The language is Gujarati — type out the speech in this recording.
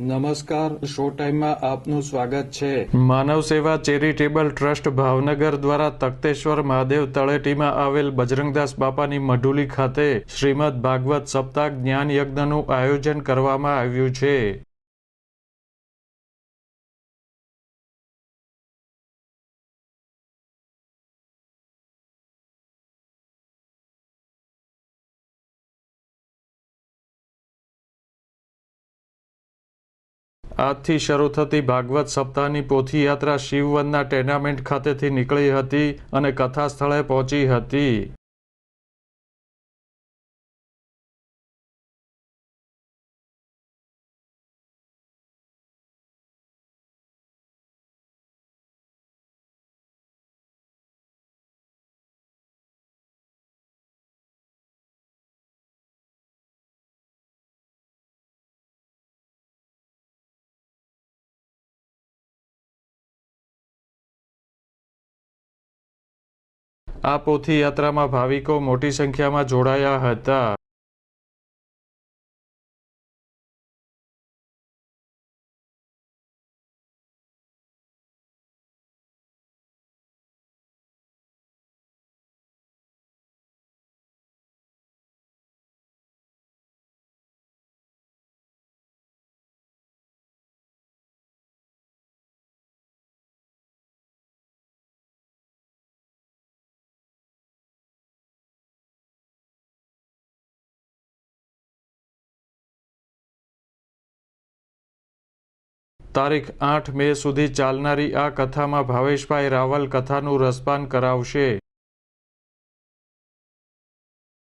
નમસ્કાર, શો ટાઈમમાં આપનું સ્વાગત છે. માનવ સેવા ચેરિટેબલ ટ્રસ્ટ ભાવનગર દ્વારા તખતેશ્વર મહાદેવ તળેટીમાં આવેલ બજરંગદાસ બાપાની મઢુલી ખાતે શ્રીમદ ભાગવત સપ્તાહ જ્ઞાન યજ્ઞનું આયોજન કરવામાં આવ્યું છે. આજથી શરૂ થતી ભાગવત સપ્તાહની પોથીયાત્રા શિવવનના ટેનામેન્ટ ખાતેથી નીકળી હતી અને કથા સ્થળે પહોંચી હતી. આ પોથી યાત્રામાં ભાવિકો મોટી સંખ્યામાં જોડાયા હતા. તારીખ આઠ મે સુધી ચાલનારી આ કથામાં ભાવેશભાઈ રાવલ કથાનું રસપાન કરાવશે.